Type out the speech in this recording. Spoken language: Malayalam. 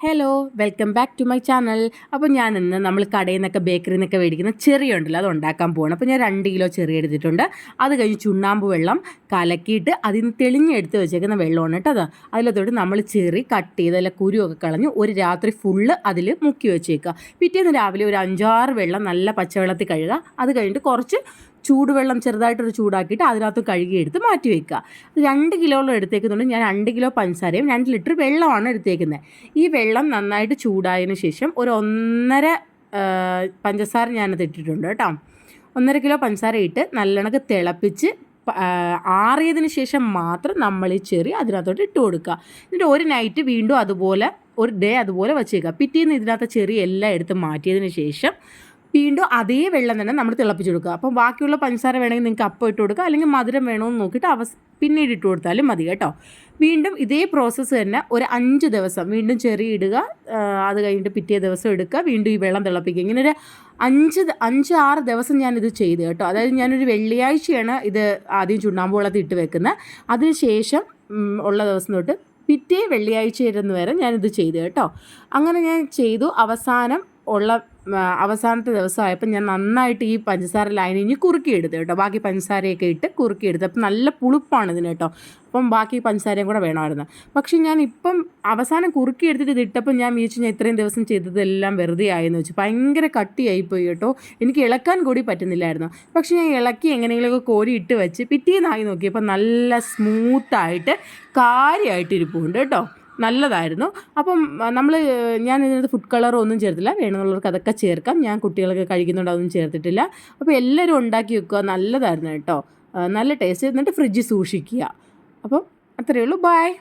Hello welcome back to my channel അപ്പോൾ ഞാൻ ഇന്ന് നമ്മൾ കടയിൽ നിന്നൊക്കെ ബേക്കറിയിൽ നിന്നൊക്കെ മേടിക്കുന്ന ചെറിയ ഉണ്ടല്ലോ അത് ഉണ്ടാക്കാൻ പോകണം അപ്പോൾ ഞാൻ രണ്ട് കിലോ ചെറിയ എടുത്തിട്ടുണ്ട്. അത് കഴിഞ്ഞ് ചുണ്ണാമ്പ് വെള്ളം കലക്കിയിട്ട് അതിൽ നിന്ന് തെളിഞ്ഞെടുത്ത് വെച്ചേക്കുന്ന വെള്ളമാണ് കേട്ടോ അത്. നമ്മൾ ചെറി കട്ട് ചെയ്ത് അല്ല കുരുവൊക്കെ കളഞ്ഞ് ഒരു രാത്രി ഫുള്ള് അതിൽ മുക്കി വെച്ചേക്കുക. പിറ്റേന്ന് രാവിലെ ഒരു അഞ്ചാറ് വെള്ളം നല്ല പച്ചവെള്ളത്തിൽ കഴുകുക. അത് കഴിഞ്ഞിട്ട് കുറച്ച് ചൂടുവെള്ളം ചെറുതായിട്ടൊരു ചൂടാക്കിയിട്ട് അതിനകത്ത് കഴുകിയെടുത്ത് മാറ്റി വെക്കുക. രണ്ട് കിലോളം എടുത്തേക്കുന്നുണ്ട്. ഞാൻ രണ്ട് കിലോ പഞ്ചസാരയും രണ്ട് ലിറ്റർ വെള്ളമാണ് എടുത്തേക്കുന്നത്. ഈ വെള്ളം നന്നായിട്ട് ചൂടായതിനു ശേഷം ഒരു ഒന്നര പഞ്ചസാര ഞാനത് ഇട്ടിട്ടുണ്ട് കേട്ടോ. ഒന്നര കിലോ പഞ്ചസാര ഇട്ട് നല്ലോണക്ക് തിളപ്പിച്ച് ആറിയതിന് ശേഷം മാത്രം നമ്മൾ ഈ ചെറി അതിനകത്തോട്ട് ഇട്ട് കൊടുക്കുക. എന്നിട്ട് ഒരു നൈറ്റ് വീണ്ടും അതുപോലെ ഒരു ഡേ അതുപോലെ വച്ചേക്കുക. പിറ്റേന്ന് ഇതിനകത്ത് ചെറിയ എല്ലാം എടുത്ത് മാറ്റിയതിന് ശേഷം വീണ്ടും അതേ വെള്ളം തന്നെ നമ്മൾ തിളപ്പിച്ച് കൊടുക്കുക. അപ്പം ബാക്കിയുള്ള പഞ്ചസാര വേണമെങ്കിൽ നിങ്ങൾക്ക് അപ്പം ഇട്ട് കൊടുക്കുക അല്ലെങ്കിൽ മധുരം വേണമെന്ന് നോക്കിയിട്ട് അവസ് പിന്നീട് ഇട്ട് കൊടുത്താലും മതി കേട്ടോ. വീണ്ടും ഇതേ പ്രോസസ്സ് തന്നെ ഒരു അഞ്ച് ദിവസം വീണ്ടും ചെറിയ ഇടുക. അത് കഴിഞ്ഞിട്ട് പിറ്റേ ദിവസം എടുക്കുക. വീണ്ടും ഈ വെള്ളം തിളപ്പിക്കുക. ഇങ്ങനെ ഒരു അഞ്ച് അഞ്ച് ആറ് ദിവസം ഞാനിത് ചെയ്തു കേട്ടോ. അതായത് ഞാനൊരു വെള്ളിയാഴ്ചയാണ് ഇത് ആദ്യം ചുണ്ണാമ്പ് വെള്ളത്തിൽ ഇട്ട് വെക്കുന്നത്. അതിനുശേഷം ഉള്ള ദിവസം തൊട്ട് പിറ്റേ വെള്ളിയാഴ്ച ഇരുന്ന് വരെ ഞാനിത് ചെയ്തു കേട്ടോ. അങ്ങനെ ഞാൻ ചെയ്തു. അവസാനം ഉള്ള അവസാനത്തെ ദിവസമായപ്പോൾ ഞാൻ നന്നായിട്ട് ഈ പഞ്ചസാര ഇനി കുറുക്കിയെടുത്തു കേട്ടോ. ബാക്കി പഞ്ചസാരയൊക്കെ ഇട്ട് കുറുക്കിയെടുത്ത്. അപ്പം നല്ല പുളിപ്പാണ് ഇതിന് കേട്ടോ. അപ്പം ബാക്കി പഞ്ചസാരയും കൂടെ വേണമായിരുന്നു. പക്ഷേ ഞാൻ ഇപ്പം അവസാനം കുറുക്കിയെടുത്തിട്ട് എടുത്തിട്ട് ഇട്ടപ്പോൾ ഞാൻ വിചാരിച്ചു ഞാൻ ഇത്രയും ദിവസം ചെയ്തതെല്ലാം വെറുതെ ആയെന്ന് വെച്ചു. ഭയങ്കര കട്ടിയായിപ്പോയി കേട്ടോ. എനിക്ക് ഇളക്കാൻ കൂടി പറ്റുന്നില്ലായിരുന്നു. പക്ഷേ ഞാൻ ഇളക്കി എങ്ങനെയെങ്കിലുമൊക്കെ കോരി ഇട്ട് വെച്ച് പിറ്റേന്നായി നോക്കിയപ്പോൾ നല്ല സ്മൂത്തായിട്ട് കാര്യമായിട്ട് ഇരിപ്പുണ്ട് കേട്ടോ. നല്ലതായിരുന്നു. അപ്പം നമ്മൾ ഞാൻ ഇതിനകത്ത് ഫുഡ് കളറോ ഒന്നും ചേർത്തില്ല. വേണമെന്നുള്ളവർക്ക് അതൊക്കെ ചേർക്കാം. ഞാൻ കുട്ടികൾക്ക് കഴിക്കുന്നുണ്ട് അതൊന്നും ചേർത്തിട്ടില്ല. അപ്പോൾ എല്ലാവരും ഉണ്ടാക്കി വെക്കുക. നല്ലതായിരുന്നു കേട്ടോ. നല്ല ടേസ്റ്റ് എന്നിട്ട് ഫ്രിഡ്ജ് സൂക്ഷിക്കുക. അപ്പം അത്രയേ ഉള്ളൂ. ബായ്